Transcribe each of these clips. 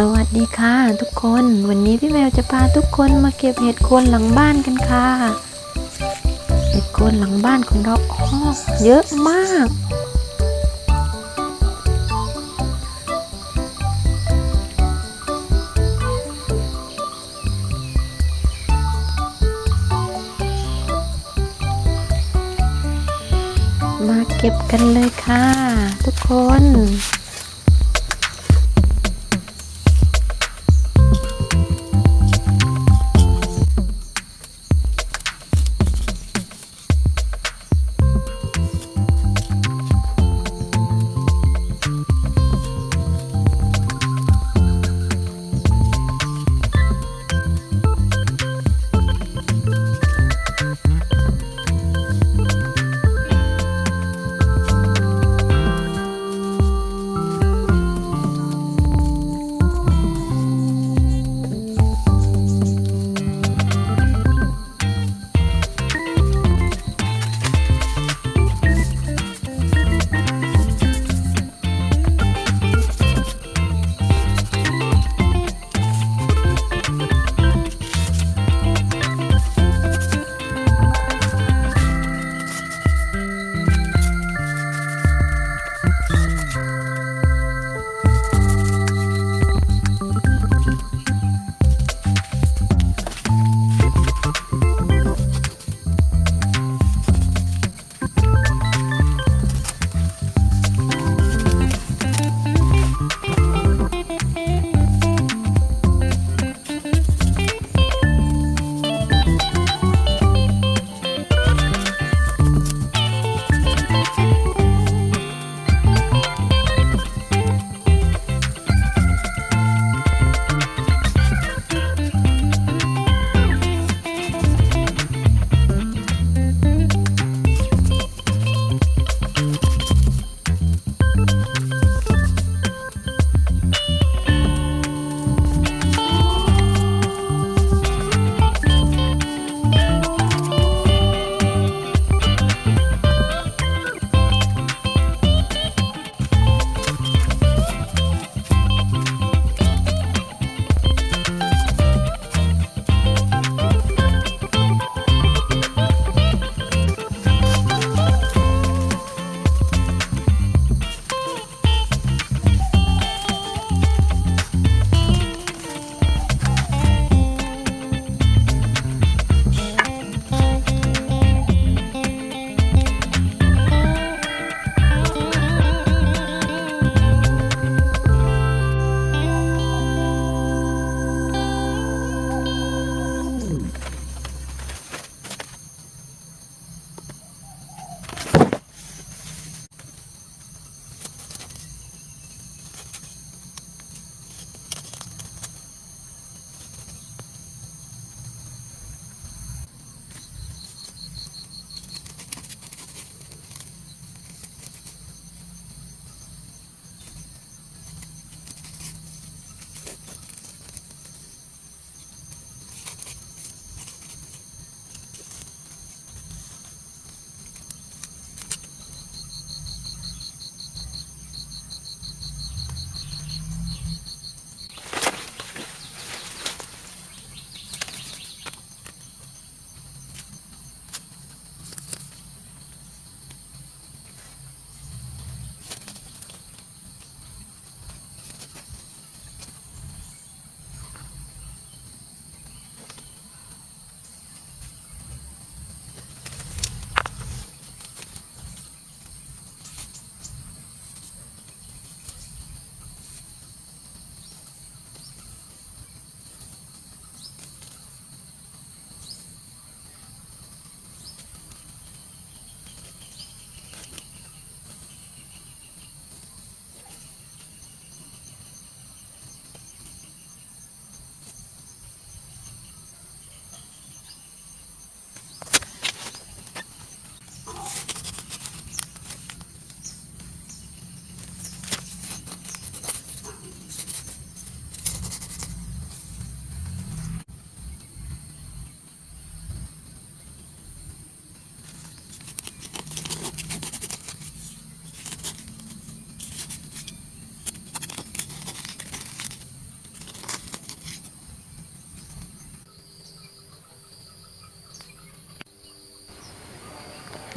สวัสดีค่ะทุกคนวันนี้พี่แมวจะพาทุกคนมาเก็บเห็ดโคนหลังบ้านกันค่ะ เห็ดโคนหลังบ้านของเราอ๋อเยอะมาก มาเก็บกันเลยค่ะ ทุกคน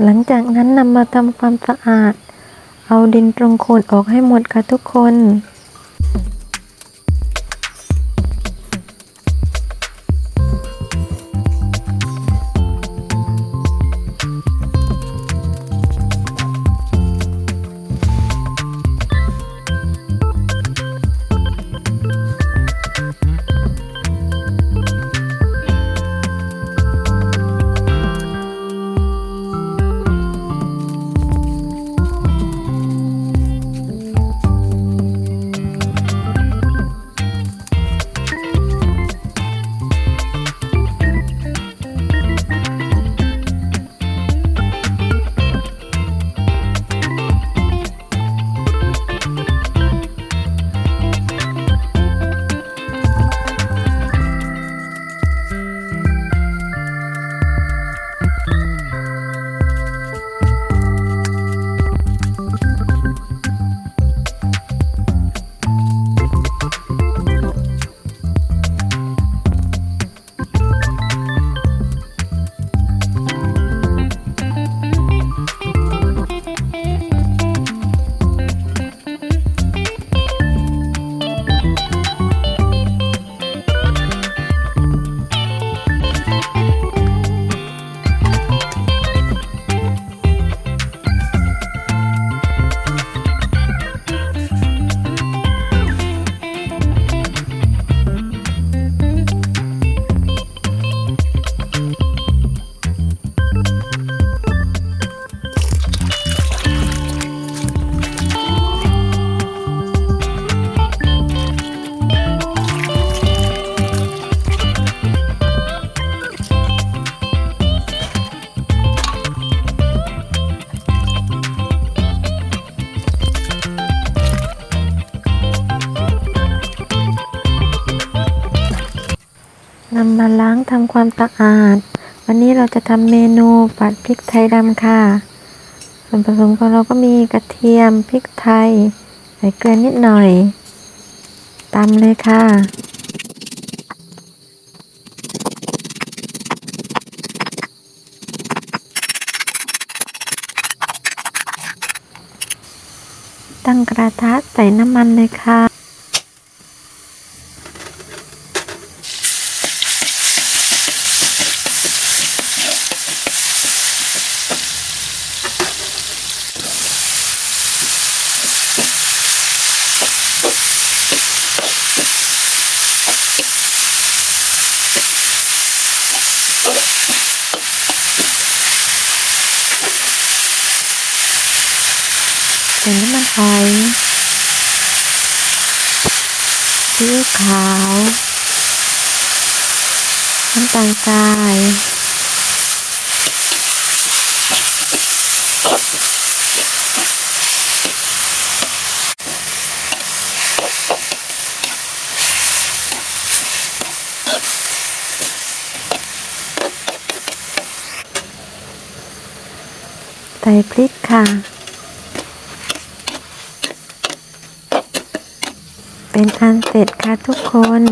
หลังจากนั้นนำมาทำความสะอาด เอาดินตรงโคนออกให้หมดค่ะทุกคน มาล้างทำความสะอาด วันนี้เราจะทำเมนูผัดพริกไทยดำค่ะ ส่วนผสมของเราก็มีกระเทียมพริกไทย ใส่เกลือนิดหน่อยตำเลยค่ะตั้งกระทะใส่น้ำมันเลยค่ะ ใส่น้ซีอิ๊วขาว น้ำตาลทรายใส่พริกค่ะ เป็นอันเสร็จค่ะทุกคน